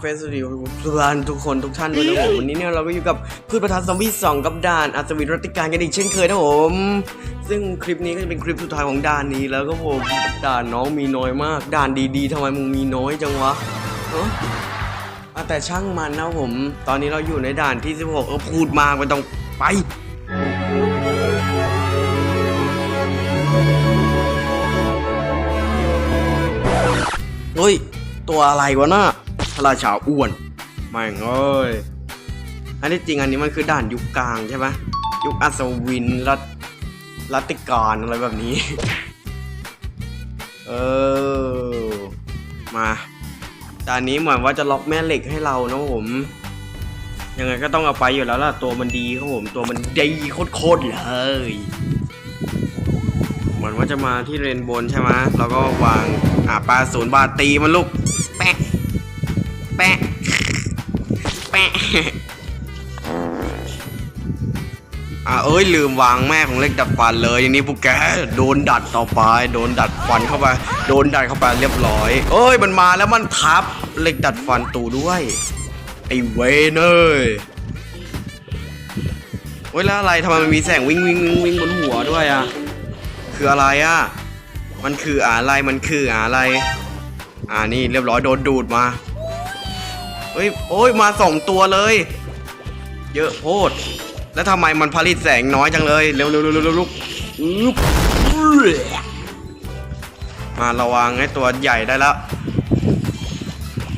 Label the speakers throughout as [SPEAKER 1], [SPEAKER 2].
[SPEAKER 1] เฟสติวัลทุกท่านทุกคนทุกท่านด้วยนะผมวันนี้เนี่ยเราก็อยู่กับพืชประธานซอมบี้สองกับด่านอัศวินรัตติการกันอีกเช่นเคยนะผม ซึ่งคลิปนี้ก็จะเป็นคลิปสุดท้ายของด่านนี้แล้วก็ผมด่านน้องมีน้อยมาก ด่านดีๆทำไมมึงมีน้อยจังวะเอ้าอะแต่ช่างมันนะผม ตอนนี้เราอยู่ในด่านที่ 16เออพูดมากไม่ต้องไปเฮ้ยตัวอะไรวะน่ะ พระราชาอ้วนแม่เอ้ยอันที่จริงอันนี้มันคือด่านยุคกลางใช่ไหมยุคอัศวินรัตรัติการอะไรแบบนี้ เออ มาด่านนี้เหมือนว่าจะล็อกแม่เหล็กให้เรานะผม ยังไงก็ต้องเอาไปอยู่แล้วล่ะ ตัวมันดีครับผม ตัวมันดีโคตรๆเลย เหมือนว่าจะมาที่เรนโบนใช่ไหมแล้วก็วางอ่าปลาศูนย์บาทตีมันลูกแปะ แปะ แปะ อ่าเอ้ยลืมวางแม่ของเล็กดัดฟันเลยอย่างนี้พวกแกโดนดัดต่อไป โดนดัดฟันเข้าไป โดนดัดเข้าไปเรียบร้อย เอ้ยมันมาแล้วมันทับเล็กดัดฟันตูด้วยไอเวนเอ้ยเว้ยแล้วอะไรทำไมมันมีแสงวิ่งวิ่งวิ่งวิ่งบนหัวด้วยอะ คืออะไรอะ มันคืออะไร มันคืออะไร อ่านี่เรียบร้อยโดนดูดมา เฮ้ยโอ้ยมาสองตัวเลย เยอะโพด แล้วทำไมมันผลิตแสงน้อยจังเลยเร็วเร็วเร็วเร็วเร็วลุกมาระวังให้ตัวใหญ่ได้แล้ว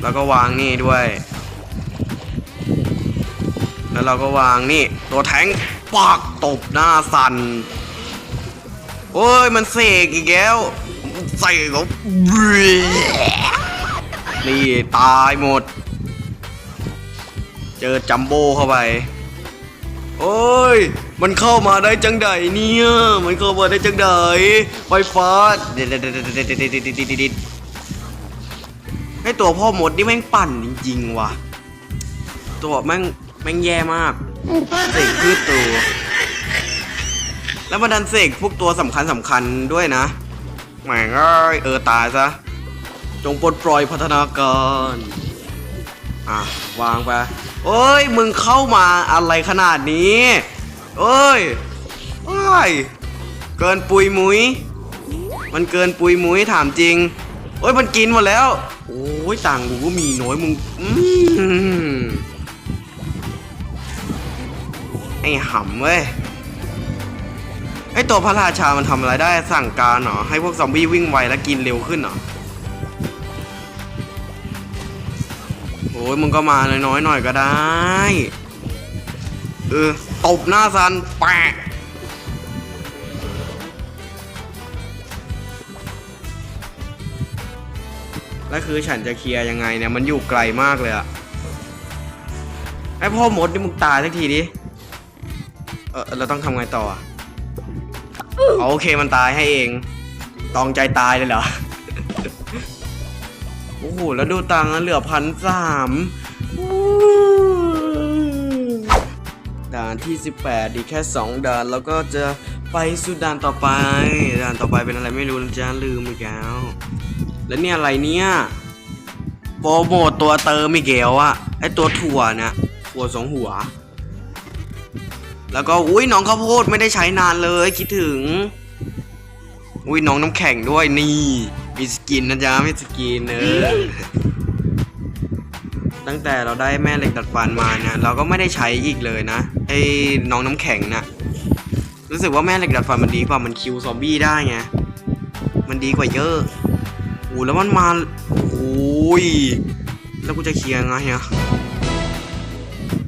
[SPEAKER 1] แล้วก็วางนี่ด้วย แล้วเราก็วางนี่ ตัวแทงปากตบหน้าสันโอ้ยมันเสกอีกแล้วเสกเขานี่ตายหมด เจอจัมโบ้เข้าไป โอ้ย มันเข้ามาได้จังใดเนี่ย มันเข้ามาได้จังใดไฟฟ้าเด็ดเด็ดเด็ดเด็ดเด็ดเด็ดเด็ดเด็ดให้ตัวพ่อหมดนี่แม่งปั่นจริงๆว่ะ ตัวแม่งแม่งแย่มากเสกพืชตัว แล้วมาดันเสกพวกตัวสำคัญสำคัญด้วยนะแหม่งเออตายซะ จงปลดปล่อยพัฒนาการ อะ วางไป เอ้ย มึงเข้ามาอะไรขนาดนี้ เอ้ยเอ้ย เกินปุยมุย มันเกินปุยมุยถามจริง เอ้ย มันกินหมดแล้ว โอ้ยต่างกูก็มีน้อยมึง อืมไอ้หำเว้ย ไอตัวพระราชามันทำอะไรได้สั่งการเหรอ ให้พวกซอมบี้วิ่งไวและกินเร็วขึ้นเหรอ ยมึงก็มาน้อยๆหน่อยก็ได้ เออ ตบหน้าซันแปะแล้วคือฉันจะเคลียร์ยังไงเนี่ย มันอยู่ไกลมากเลยอะไอพ่อมดนี่มึงตายสักทีดิ เออเราต้องทำไงต่ออะอ๋อโอเคมันตายให้เอง ตองใจตายเลยเหรอ โอ้โห แล้วดูตังค์นะเหลือพันสามด่านที่ 18 ดีแค่ 2 ด่าน แล้วก็จะไปสู่ด่านต่อไป ด่านต่อไปเป็นอะไรไม่รู้นะจ๊ะลืมอีกแล้ว แล้วเนี่ยอะไรเนี่ยโปรโมตตัวเติมอีกแล้วอะไอตัวถั่วเนี่ยถั่วสองหัว แล้วก็อุ้ยน้องข้าวโพดไม่ได้ใช้นานเลยคิดถึง อุ้ยน้องน้ำแข็งด้วยนี่ มีสกินนะจ๊ะมีสกินเนอตั้งแต่เราได้แม่เหล็กดัดฟันมาเนี่ยเราก็ไม่ได้ใช้อีกเลยนะไอ้น้องน้ำแข็งนะรู้สึกว่าแม่เหล็กดัดฟันมันดีกว่ามันคิวซอมบี้ได้ไงมันดีกว่าเยอะโอ้แล้วมันมาโอ้ยแล้วกูจะเคลียร์ไงอะ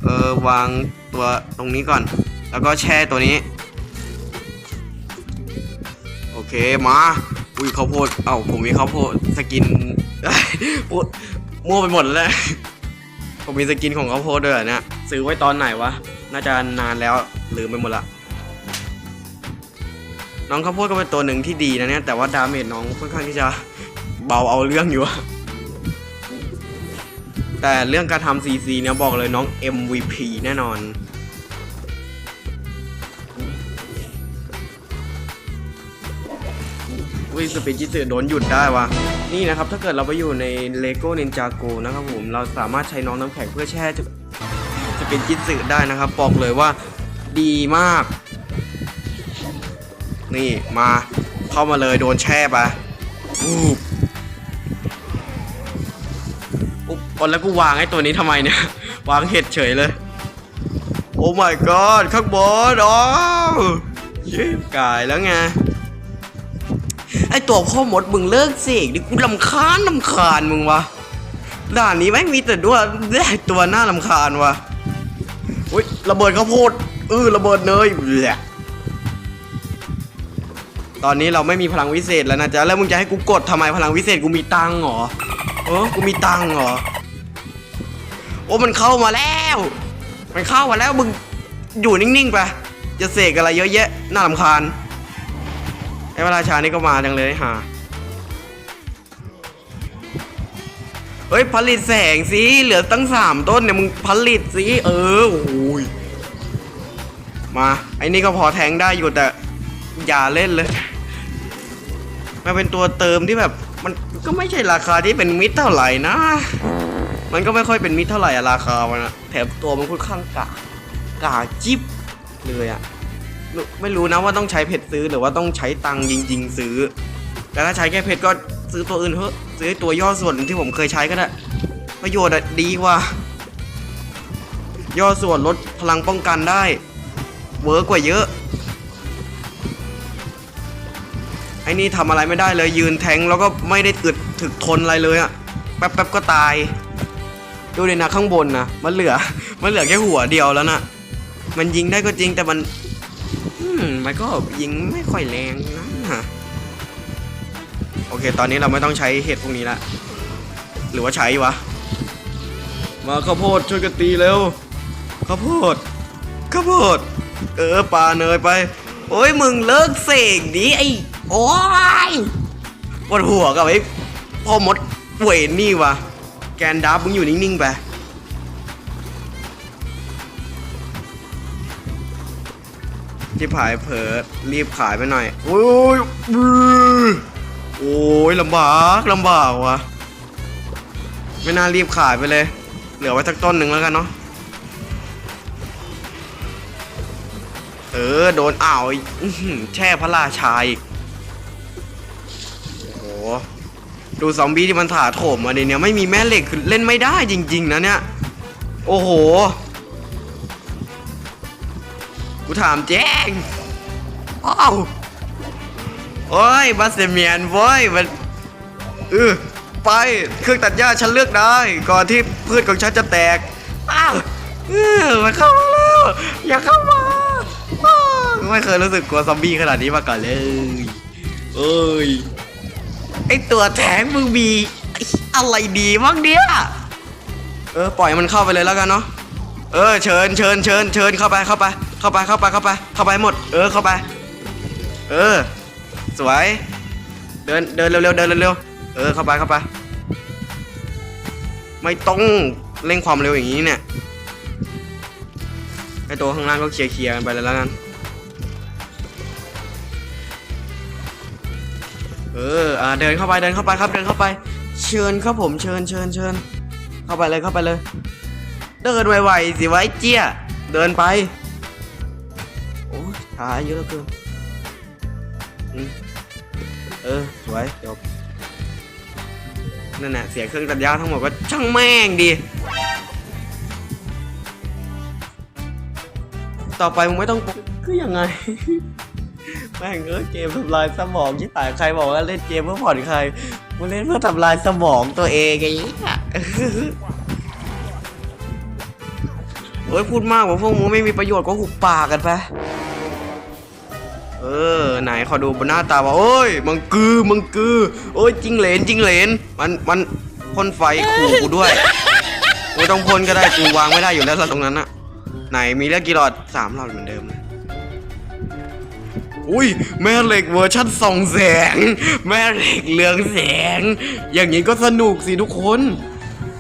[SPEAKER 1] เออวางตัวตรงนี้ก่อน แล้วก็แช่ตัวนี้ โอเคมา อุ้ยข้าวโพด เอ้าผมมีข้าวโพดสกินพูดมั่วไปหมดแล้ว ผมมีสกินของข้าวโพดด้วยเหรอเนี่ยซื้อไว้ตอนไหนวะ น่าจะนานแล้วลืมไปหมดละ น้องข้าวโพดก็เป็นตัวหนึ่งที่ดีนะเนี่ยแต่ว่าดาเมจน้องค่อนข้างที่จะเบาเอาเรื่องอยู่ แต่เรื่องการทำ CC เนี่ยบอกเลยน้อง MVP แน่นอน อุ้ยสปีดจิตสึโดนหยุดได้วะนี่นะครับถ้าเกิดเราไปอยู่ใน LEGO Ninjago นะครับผมเราสามารถใช้น้องน้ำแข็งเพื่อแช่จะจะเป็นจิตสึได้นะครับบอกเลยว่าดีมาก นี่มาเข้ามาเลยโดนแช่ไปอูบอุ๊บแล้วกูวางไอ้ตัวนี้ทำไมเนี่ย วางเห็ดเฉยเลย โอ้ my god ข้างบนอ๋อเย้กายแล้วไง ไอตัวพ่อมดมึงเลิกเสกดิกูลำคาญลำคาญมึงวะด่านนี้แม่งมีแต่ด้วยตัวหน้าลำคาญวะอุ้ยระเบิดข้าวโพดเออระเบิดเนยแหละตอนนี้เราไม่มีพลังวิเศษแล้วนะจ๊ะแล้วมึงจะให้กูกดทำไมพลังวิเศษกูมีตังเหรอเออกูมีตังเหรอโอ้มันเข้ามาแล้ว มันเข้ามาแล้วมึงอยู่นิ่งๆไปจะเสกอะไรเยอะแยะน่าลำคาญ อ้พระราชานี่ก็มาจังเลยฮะเฮ้ยผลิตแสงสิเหลือตั้งสามต้นเนี่ยมึงผลิตสิเออโอ้ยมาไอ้นี่ก็พอแทงได้อยู่แต่อย่าเล่นเลยมันเป็นตัวเติมที่แบบมันก็ไม่ใช่ราคาที่เป็นมิตรเท่าไหร่นะ มันก็ไม่ค่อยเป็นมิตรเท่าไหร่อะราคามันอะแถมตัวมันค่อนข้างกากาจิบเลยอะ ไม่รู้นะว่าต้องใช้เพชรซื้อหรือว่าต้องใช้ตังค์จริง ๆ ซื้อ แต่ถ้าใช้แค่เพชรก็ซื้อตัวอื่นเถอะซื้อตัวย่อส่วนที่ผมเคยใช้ก็ได้ประโยชน์ดีกว่า ย่อส่วนลดพลังป้องกันได้ เวิร์กกว่าเยอะไอ้นี่ทำอะไรไม่ได้เลยยืนแทงแล้วก็ไม่ได้ตึดถึกทนอะไรเลยอะแป๊บๆก็ตายดูเลยนะข้างบนนะมันเหลือ มันเหลือแค่หัวเดียวแล้วนะมันยิงได้ก็จริงแต่มัน มันก็ยิงไม่ค่อยแรงนะโอเค ตอนนี้เราไม่ต้องใช้เห็ดพวกนี้ละ หรือว่าใช้วะ มาข้าวโพดช่วยกันตีเร็ว ข้าวโพด ข้าวโพด เออปลาเนยไป โอ้ยมึงเลิกเสกดิไอ้ โอ้ยปวดหัวกับไอ้พ่อมดเวนนี่วะ แกนดับมึงอยู่นิ่งๆไป ที่ผายเผลอรีบขายไปหน่อย โอ้ยโอ้ยลำบากลำบากว่ะ ไม่น่ารีบขายไปเลย เหลือไว้สักต้นหนึ่งแล้วกันเนาะ เออ โดนอ่าวแช่พระราชาอีกโอ้ดูซอมบี้ที่มันถาโถมมาดิเนี่ยไม่มีแม่เหล็กคือเล่นไม่ได้จริง ๆ นะเนี่ย โอ้โห กูถามแจ้งอ้าวโอ้ยบาสเซเมียนเว้ยมันเออไปเครื่องตัดหญ้าฉันเลือกได้ ก่อนที่พืชของฉันจะแตกอ้าวเออมันเข้ามาแล้ว อย่าเข้ามาไม่เคยรู้สึกกลัวซอมบี้ขนาดนี้มาก่อนเลยเอ้ยไอตัวแทงมึงมีอะไรดีบ้างเนี่ยเออปล่อยมันเข้าไปเลยแล้วกันเนาะเออเชิญเชิญเชิญเชิญเข้าไปเข้าไป เข้าไปเข้าไปเข้าไปเข้าไปหมด เออเข้าไป เออ สวย เดินเดินเร็วๆเดินเร็วๆเออเข้าไปเข้าไป ไม่ต้องเร่งความเร็วอย่างนี้เนี่ยไอตัวข้างล่างก็เคลียร์เคลียร์กันไปเลยแล้วกันเอออ่าเดินเข้าไปเดินเข้าไปครับเดินเข้าไป เชิญครับผมเชิญเชิญเชิญเข้าไปเลยเข้าไปเลย เดินไวๆสิไว้เจี้ยเดินไป ช้าเยอะเหลือเกินเออ สวย จบ นั่นแหละเสียเครื่องตัดหญ้าทั้งหมดก็ช่างแม่งดี ต่อไปมึงไม่ต้องคือยังไง แม่งเออเกมทำลายสมองที่ตายใครบอกว่าเล่นเกมเพื่อผ่อนคลายมึงเล่นเพื่อทำลายสมองตัวเองไอ้เหี้ยเอ้ยพูดมากว่าพวกมึงไม่มีประโยชน์ก็หุบปากกันไป เออ ไหนขอดูบนหน้าตาว่าโอ้ย มังกือ มังกือ โอ้ยจิงเหลนจิงเหลน มันมันพ่นไฟขู่กูด้วยไม่ต้องพ่นก็ได้กูวางไม่ได้อยู่แล้วตรงนั้นอะไหนมีเลือกกี่หลอดสามหลอดเหมือนเดิมเลยอุ้ยแม่เหล็กเวอร์ชันส่องแสง แม่เหล็กเรืองแสง อย่างนี้ก็สนุกสิทุกคน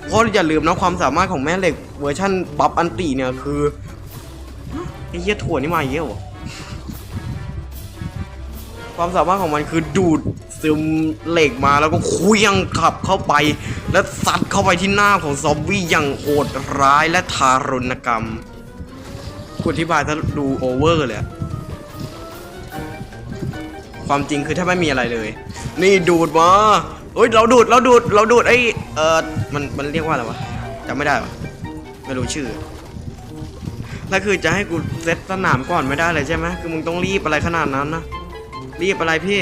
[SPEAKER 1] เพราะอย่าลืมนะความสามารถของแม่เหล็กเวอร์ชันบัฟอันติเนี่ยคือไอ้เหี้ยถั่วนี่มาเยอะวะ ความสามารถของมันคือดูดซึมเหล็กมาแล้วก็เคลี้ยงขับเข้าไป แล้วซัดเข้าไปที่หน้าของซอมบี้อย่างโหดร้ายและทารุณกรรมคุณอธิบายถ้าดูโอเวอร์เลยความจริงคือถ้าไม่มีอะไรเลย นี่ดูดมาเฮ้ยเราดูดเราดูดเราดูดไอเออมันมันเรียกว่าอะไรวะจำไม่ได้วะไม่รู้ชื่อแล้วคือจะให้กูเซตสนามก่อนไม่ได้เลยใช่ไหมคือมึงต้องรีบอะไรขนาดนั้นนะ รีบอะไรพี่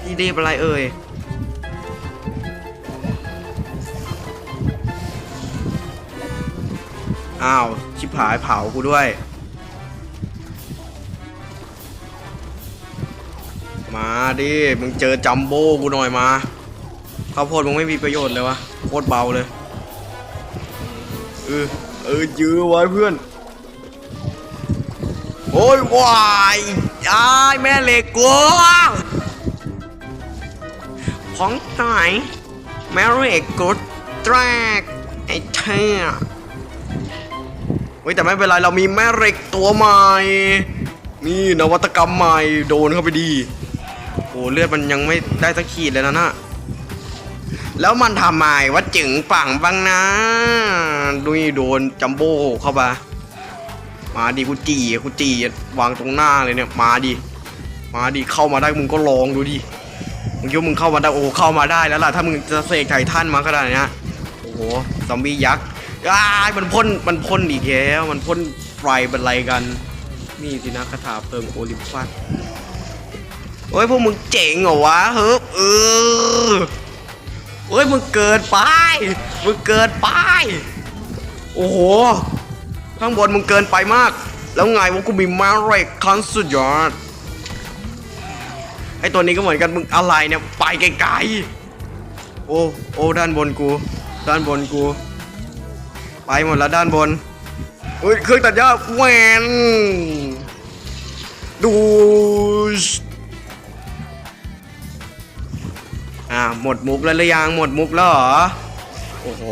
[SPEAKER 1] พี่รีบอะไรเอ่ยอ้าว ชิบหายเผากูด้วย มาดิ มึงเจอจัมโบ้กูหน่อยมาข้าวโพดมึงไม่มีประโยชน์เลยวะโคตรเบาเลย เออ เออยื้อไว้เพื่อน โอ้ยวาย อ้ายแม่เหล็กกูของตายแม่เหล็กกูแตรกไอ้เท่เฮ้ยแต่ไม่เป็นไรเรามีแม่เหล็กตัวใหม่ นี่นวัตกรรมใหม่โดนเข้าไปดีโอ้เลือดมันยังไม่ได้สักขีดเลยนะน่ะแล้วมันทำไมว่าจึงปังบ้างนะดูนี่โดนจัมโบ้เข้าไป มาดิกูจีกูจีวางตรงหน้าเลยเนี่ย มาดิ มาดิ เข้ามาได้มึงก็ลองดูดิ มึงคิดว่ามึงเข้ามาได้ โอ้เข้ามาได้แล้วล่ะ ถ้ามึงจะเสกไททันมาขนาดเนี้ยโอ้โห ซอมบี้ยักษ์อ้ายมันพ่น มันพ่นอีกแล้ว มันพ่นไฟเป็นไรกัน นี่สินะคาถาเพลิงโอลิมปัสโอ้ยพวกมึงเจ๋งเหรอวะเฮ้ยเออโอ้ยมึงเกินไป มึงเกินไป โอ้โห ข้างบนมึงเกินไปมาก แล้วไงว่ากูมีมาเรกครั้งสุดยอดไอตัวนี้ก็เหมือนกันมึงอะไรเนี่ยไปไกลๆโอ้โอ้ด้านบนกู ด้านบนกู ไปหมดแล้วด้านบนเฮ้ยเครื่องตัดหญ้าแหวนดูอ่าหมดมุกแล้วหรือยังหมดมุกแล้วเหรอโอ้โห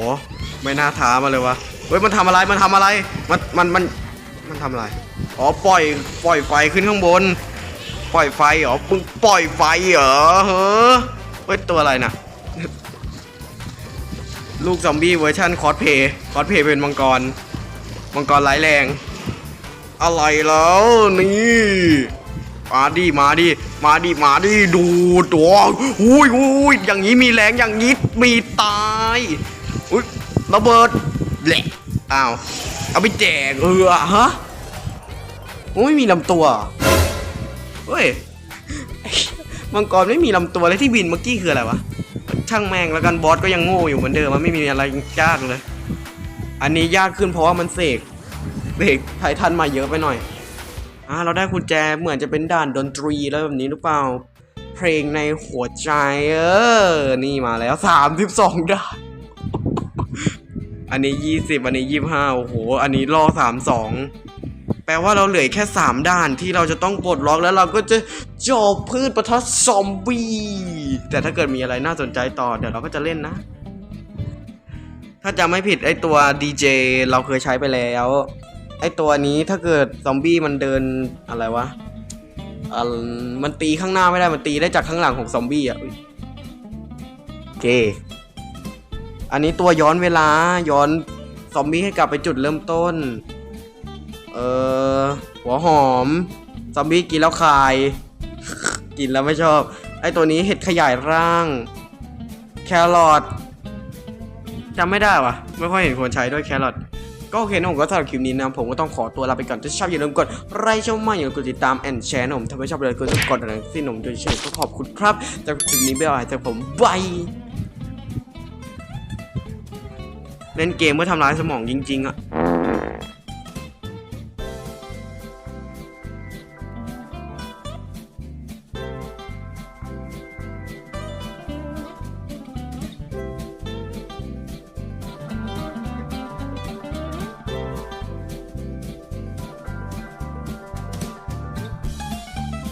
[SPEAKER 1] ไม่น่าท้ามาเลยวะ เฮ้ยมันทำอะไรมันทำอะไร มันมันมันมันทำอะไร อ๋อปล่อยปล่อยไฟขึ้นข้างบน ปล่อยไฟเหรอมึงปล่อยไฟเหรอเฮ้อเฮ้ยตัวอะไรนะลูกซอมบี้เวอร์ชันคอสเพย์คอสเพย์เป็นมังกร มังกรร้ายแรง อะไรแล้วนี่ มาดิมาดิมาดิมาดิดูตัวอุ้ยอุ้ยอย่างนี้มีแรงอย่างนี้มีตายอุ้ยระเบิด แหละอ้าวเอาไปแจกเออฮะโอ้ยมีลำตัวเฮ้ยมังกรไม่มีลำตัวเลยที่บินเมื่อกี้คืออะไรวะช่างแม่งแล้วกันบอสก็ยังโง่อยู่เหมือนเดิมมันไม่มีอะไรยากเลย อันนี้ยากขึ้นเพราะว่ามันเสกเสกไททันมาเยอะไปหน่อยอ่าเราได้กุญแจเหมือนจะเป็นด่านดนตรีแล้วแบบนี้หรือเปล่า เพลงในหัวใจเออนี่มาแล้วสามสิบสองด่าน อันนี้ยี่สิบอันนี้ยี่ห้าโอ้โห อันนี้รอสามสองแปลว่าเราเหลือแค่สามด่านที่เราจะต้องปลดล็อกแล้วเราก็จะจบพืชประทัดซอมบี้ แต่ถ้าเกิดมีอะไรน่าสนใจต่อเดี๋ยวเราก็จะเล่นนะ ถ้าจะไม่ผิดไอตัวดีเจเราเคยใช้ไปแล้ว ไอตัวนี้ถ้าเกิดซอมบี้มันเดินอะไรวะมันตีข้างหน้าไม่ได้ มันตีได้จากข้างหลังของซอมบี้อะโอเค อันนี้ตัวย้อนเวลาย้อนซอมบี้ให้กลับไปจุดเริ่มต้น เออหัวหอม ซอมบี้กินแล้วคาย กินแล้วไม่ชอบ ไอตัวนี้เห็ดขยายร่าง แครอทจำไม่ได้วะไม่ค่อยเห็นคนใช้ด้วยแครอทก็โอเคนะผมก็สำหรับคลิปนี้นะผมก็ต้องขอตัวลาไปก่อนถ้าชอบอย่าลืมกดไลค์ช่องมาอย่าลืมกดติดตามแอนแชร์นะผมถ้าไม่ชอบเลยก็ต้งกดอะไรที่หนุ่มโดยเฉยก็ขอบคุณครับจากคลิปนี้บ๊ายบายจากผมบาย เล่นเกมเพื่อทำร้ายสมองจริง ๆอะ